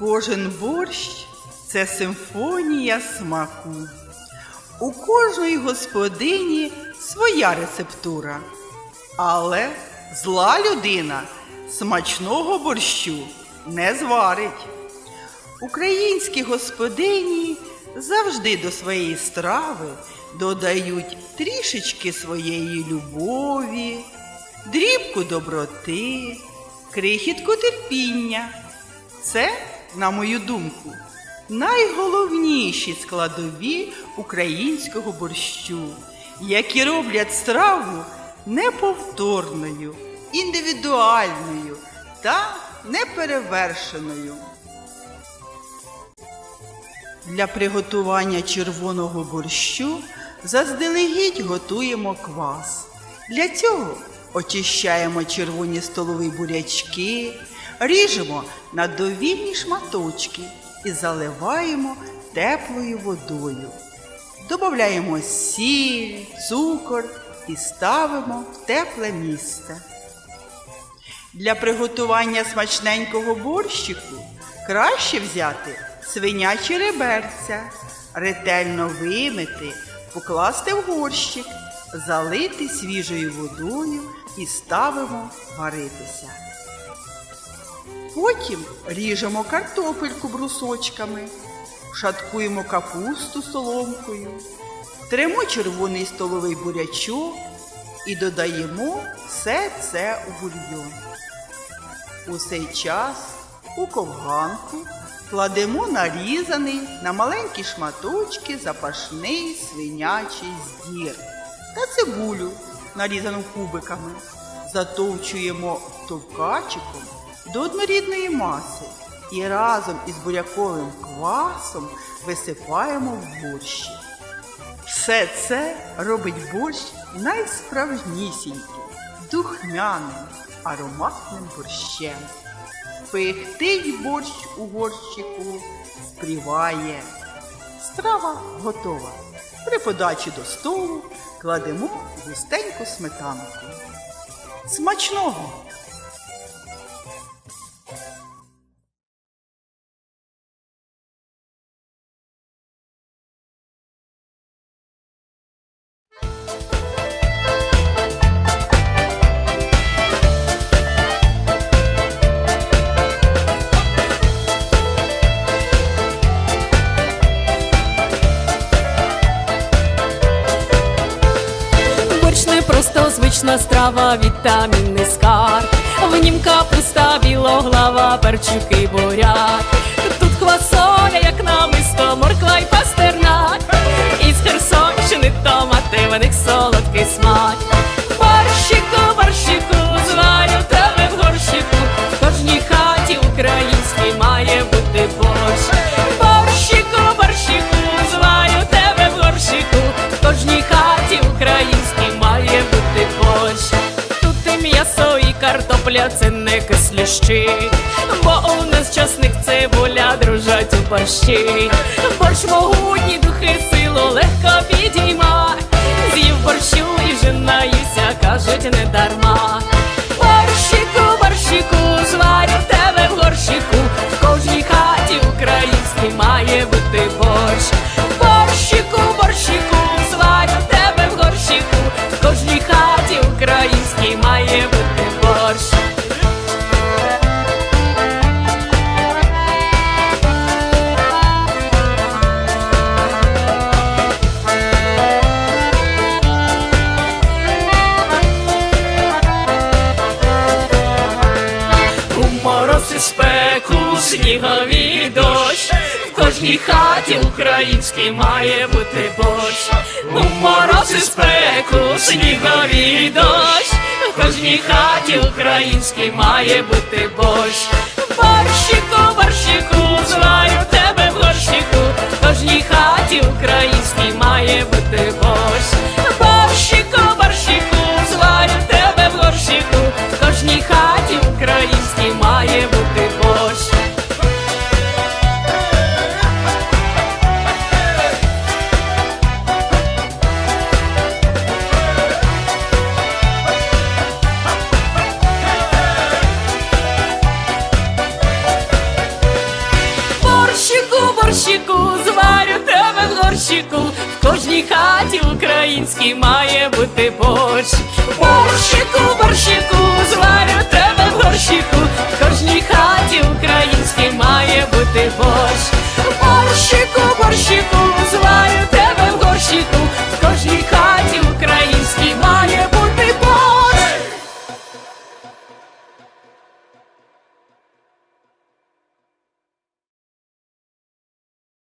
Кожен борщ це симфонія смаку. У кожної господині своя рецептура. Але зла людина смачного борщу не зварить. Українські господині завжди до своєї страви додають трішечки своєї любові, дрібку доброти, крихітку терпіння. Це, на мою думку, найголовніші складові українського борщу, які роблять страву неповторною, індивідуальною та неперевершеною. Для приготування червоного борщу заздалегідь готуємо квас. Для цього очищаємо червоні столові бурячки, ріжемо на довільні шматочки і заливаємо теплою водою. Додаємо сіль, цукор і ставимо в тепле місце. Для приготування смачненького борщику краще взяти свинячі реберця, ретельно вимити, покласти в горщик, залити свіжою водою і ставимо варитися. Потім ріжемо картопельку брусочками, шаткуємо капусту соломкою, тремо червоний столовий бурячок і додаємо все це у бульйон. У цей час у ковганку кладемо нарізаний на маленькі шматочки запашний свинячий здір та цибулю, нарізану кубиками. Затовчуємо товкачиком до однорідної маси і разом із буряковим квасом висипаємо в борщі. Все це робить борщ найсправжнісіньким, духмяним, ароматним борщем. Пихтить борщ у горщику, спріває. Страва готова. При подачі до столу кладемо густеньку сметанку. Смачного! Звична страва, вітамінний скар, В нім капуста, білоглава, перчуки, буряк. Тут квасоля, як намисто, морква й картопля, це не кислющі. Бо у нас часник цибуля дружать у борщі. Борщ могутні духи силу легко підійма. З'їв борщу і вже наївся, кажуть, не дарма. Борщику, борщику, зварю тебе в горщику. В кожній хаті українській має бути борщ. Снігові дощ. В кожній хаті українській має бути борщ. У мороз і спеку снігові дощ. В кожній хаті українській має бути борщ. Борщику, борщику, зварю тебе в горщику, в кожній хаті українській має бути борщ. Борщику, борщику, зварю тебе.